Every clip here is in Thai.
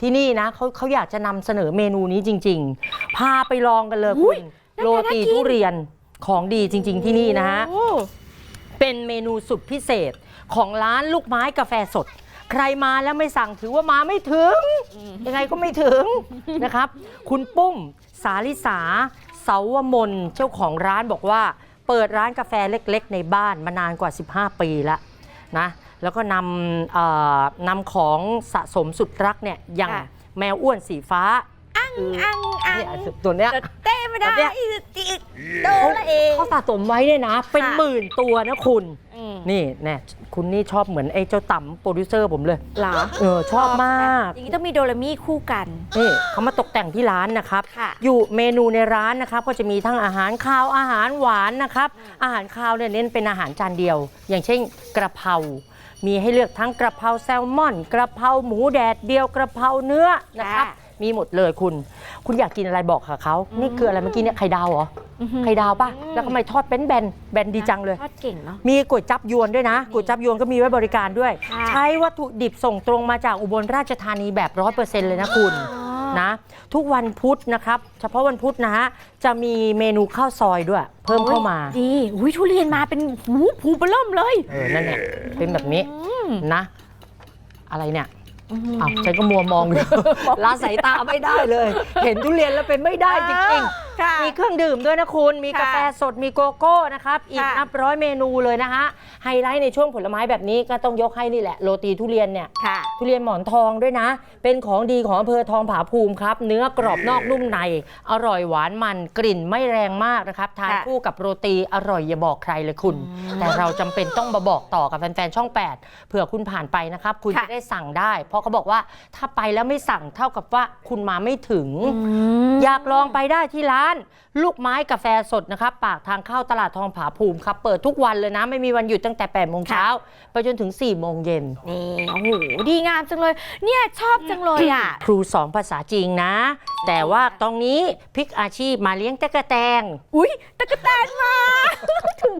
ที่นี่นะเขาเขาอยากจะนำเสนอเมนูนี้จริง ๆ พาไปลองกันเลยคุณโรตีทุเรียนของดีจริง ๆ ที่นี่นะฮะ โอ้ เป็นเมนูสุดพิเศษของร้านลูกไม้กาแฟสด ใครมาแล้วไม่สั่งถือว่ามาไม่ถึง ยังไงก็ไม่ถึง นะครับ คุณปุ้ม สาลิสา เสาวมนเจ้าของร้านบอกว่า เปิดร้านกาแฟเล็ก ๆ ในบ้านมานานกว่า 15 ปีแล้ว นะแล้วก็นำเอ่อนำของสะสมสุดรักเนี่ยอย่างค่ะแมวอ้วนสีฟ้า อังอังอังเนี่ยตัวเนี้ยเต้ไม่ได้แบบเนี้ยอีกโดนละเองเขาสะสมไว้เนี่ยนะ เป็นค่ะหมื่นตัวนะคุณ อืมนี่แน่คุณนี่ชอบเหมือนไอ้เจ้าต่ำโปรดิวเซอร์ผมเลย เหรอเออ ชอบมาก อย่างนี้ต้องมีโดเรมี่คู่กัน นี่เขามาตกแต่งที่ร้านนะครับ ค่ะอยู่เมนูในร้านนะครับ ก็จะมีทั้งอาหารคาวอาหารหวานนะครับ อาหารคาวเนี่ยเน้นเป็นอาหารจานเดียว อย่างเช่นกระเพรา มีให้เลือกทั้งกระเพราแซลมอน กระเพราหมูแดดเดียวกระเพราเนื้อนะครับ ค่ะ มีหมดเลยคุณ คุณอยากกินอะไรบอกค่ะเขานี่คืออะไรเมื่อกี้เนี่ยไข่ดาวเหรอไข่ดาวป่ะแล้วทำไมทอดเป็นแบนแบนดีจังเลย ทอดเก่งเนาะ มีก๋วยจับยวนด้วยนะก๋วยจับยวนก็มีไว้บริการด้วย ค่ะ ใช้วัตถุดิบส่งตรงมาจากอุบลราชธานีแบบร้อยเปอร์เซ็นต์เลยนะคุณอ๋อนะทุกวันพุธนะครับ เฉพาะวันพุธนะฮะจะมีเมนูข้าวซอยด้วย เพิ่มเข้ามาดีอุ้ยทุเรียนมาเป็นหูผูเบล่มเลย เออนั่นเนี่ยเป็นแบบนี้อืมนะ อะไรเนี่ย อืมอ้าวฉันก็มัวมองอยู่ ละสายตาไม่ได้เลย เห็นทุเรียนแล้วเป็นไม่ได้จริงๆค่ะ มีเครื่องดื่มด้วยนะคุณ มีค่ะกาแฟสด มีโกโก้นะครับ อีกค่ะ นับร้อยเมนูเลยนะฮะ ไฮไลท์ในช่วงผลไม้แบบนี้ก็ต้องยกให้นี่แหละ โรตีทุเรียนเนี่ย ค่ะ ทุเรียนหมอนทองด้วยนะ เป็นของดีของอำเภอทองผาภูมิครับ เนื้อกรอบนอกนุ่มใน อร่อยหวานมันกลิ่นไม่แรงมากนะครับ ทานค่ะคู่กับโรตีอร่อยอย่าบอกใครเลยคุณ แต่เราจำเป็นต้องมาบอกต่อกับแฟนๆช่อง 8 เผื่อคุณผ่านไปนะครับ คุณค่ะ จะได้สั่งได้ เพราะเขาบอกว่าถ้าไปแล้วไม่สั่งเท่ากับว่าคุณมาไม่ถึง อยากลองไปได้ที่ร้านลูกไม้กาแฟสดนะครับ ปากทางเข้าตลาดทองผาภูมิครับ เปิดทุกวันเลยนะ ไม่มีวันหยุดตั้งแต่8โมงเช้าไปจนถึง4โมงเย็นนี่โอ้โหดีงามจังเลย เนี่ยชอบจังเลยอะ ครูสอนภาษาจริงนะ แต่ว่าตรงนี้พลิกอาชีพมาเลี้ยงตะกะแตง อุ้ยตะกะแตนมา ถูกใ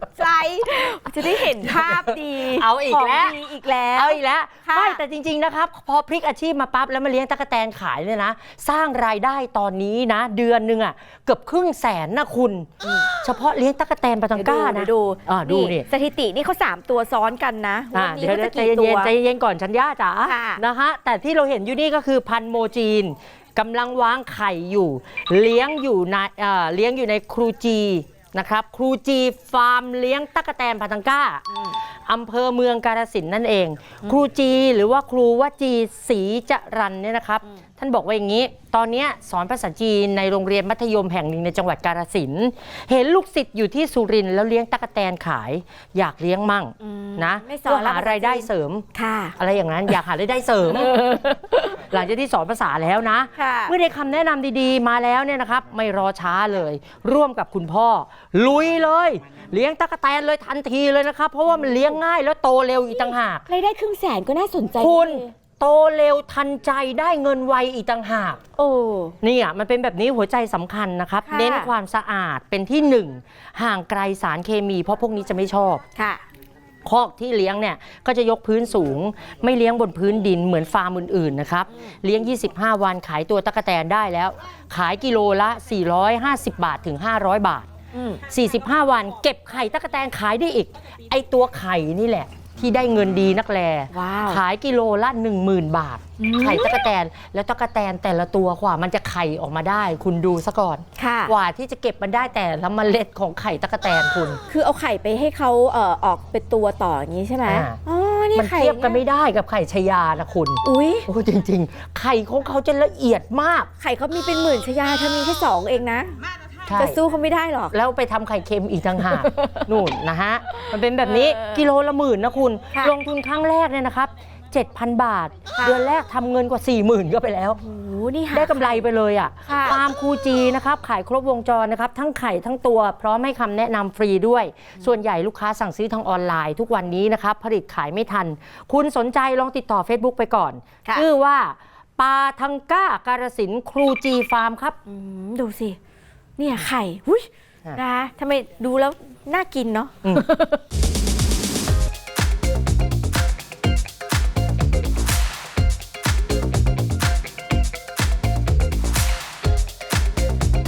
จจะได้เห็นภาพดีเอาอีกแล้วขงดีอีกแล้ว เอาอีกแล้วค่ะ ไม่แต่จริง ๆ นะครับ พอพลิกอาชีพมาปั๊บแล้วมาเลี้ยงตะกะแตนขายเนี่ยนะ สร้างรายได้ตอนนี้นะ เดือนหนึ่งอะเกือบครึ่งแสนนะคุณ เฉพาะเลี้ยงตะกะแตนปาตังก้านะเดี๋ยวดูอ่าดูนี่สถิตินี่เขาสามตัวซ้อนกันนะอะวันนี้เดี๋ยวเขาเดี๋จะยวใจกี่ตัเย็นว ๆใจเย็นๆก่อนชัญญาจ๋าค่ะ นะฮะแต่ที่เราเห็นอยู่นี่ก็คือพันธุ์โมจีนกำลังวางไข่อยู่ เลี้ยงอยู่ในเอ่อเลี้ยงอยู่ในครูจี นะครับครูจีฟาร์มเลี้ยงตะกะแตนปาตังก้าอำเภอเมืองกาฬสินธุ์นั่นเอง ครูจีหรือว่าครูวจีศรีจรันเนี่ยนะครับ ท่านบอกว่าอย่างนี้ ตอนเนี้ยสอนภาษาจีนในโรงเรียนมัธยมแห่งหนึ่งในจังหวัดกาฬสินธุ์เห็นลูกศิษย์อยู่ที่สุรินทร์แล้วเลี้ยงตะกะแตนขาย อยากเลี้ยงมั่งอืมนะไม่สอนเพื่อแล้วหารายได้เสริม ค่ะ อะไรอย่างนั้นอยากหารายได้เสริม หลังจากที่สอนภาษาแล้วนะค่ะเมื่อได้คำแนะนำดีๆ มาแล้วเนี่ยนะครับ ไม่รอช้าเลย ร่วมกับคุณพ่อ ลุยเลย เลี้ยงตะกะแตนเลยทันทีเลยนะครับ เพราะว่ามันเลี้ยงง่ายแล้วโตเร็วอีกต่างหากรายได้ครึ่งแสนก็น่าสนใจคุณดีโตเร็วทันใจได้เงินไวอีกต่างหากโอ้นี่อะมันเป็นแบบนี้หัวใจสำคัญนะครับค่ะเน้นความสะอาดเป็นที่หนึ่งห่างไกลสารเคมีเพราะพวกนี้จะไม่ชอบค่ะ คอกที่เลี้ยงเนี่ยก็จะยกพื้นสูง ไม่เลี้ยงบนพื้นดินเหมือนฟาร์มอื่นๆนะครับเลี้ยง 25 วันขายตัวตะกแตนได้แล้ว ขายกิโลละ 450 บาทถึง 500 บาทอืม45 วันเก็บไข่ตะกแตนขายได้อีก ไอตัวไข่นี่แหละ ที่ได้เงินดีนักแลว้าว ขายกิโลละ 10,000 บาทอืมไข่ตะกแตน แล้วตะกแตนแต่ละตัวกว่ามันจะไข่ออกมาได้ คุณดูซะก่อน ค่ะ กว่าที่จะเก็บมันได้แต่ละเมล็ดของไข่ตะกแตนคุณ คือเอาไข่ไปให้เขาเอ่อออกเป็นตัวต่ออย่างนี้ใช่ไหมอ่า อ๋อ นี่มันไข่เทียบกันไม่ได้กับไข่ชยานะคุณอุ้ยโอ้จริง ๆ ไข่ของเขาจะละเอียดมาก ไข่เขามีเป็นหมื่นชยาเธอมีแค่สองเองนะ ใช่ จะสู้เขาไม่ได้หรอก แล้วไปทำไข่เค็มอีกต่างหาก นู่นนะฮะ มันเป็นแบบนี้เออกิโลละหมื่นนะคุณ ค่ะลงทุนครั้งแรกเนี่ยนะครับ 7,000 บาท ค่ะ เดือนแรกทำเงินกว่า 40,000 ก็ไปแล้ว โอ้โหนี่หา ได้กำไรไปเลยอะค่ะ ฟาร์มคูจีนะครับ ขายครบวงจรนะครับ ทั้งไข่ทั้งตัว พร้อมให้คำแนะนำฟรีด้วย ส่วนใหญ่ลูกค้าสั่งซื้อทางออนไลน์ทุกวันนี้นะครับ ผลิตขายไม่ทัน คุณสนใจลองติดต่อ Facebook ไปก่อน ค่ะ ชื่อว่าปาทังก้าการสินครูจีฟาร์มครับ อืมดูสิ เนี่ยไข่หุ้ยอะนะทำไมดูแล้วน่ากินเนาะอืม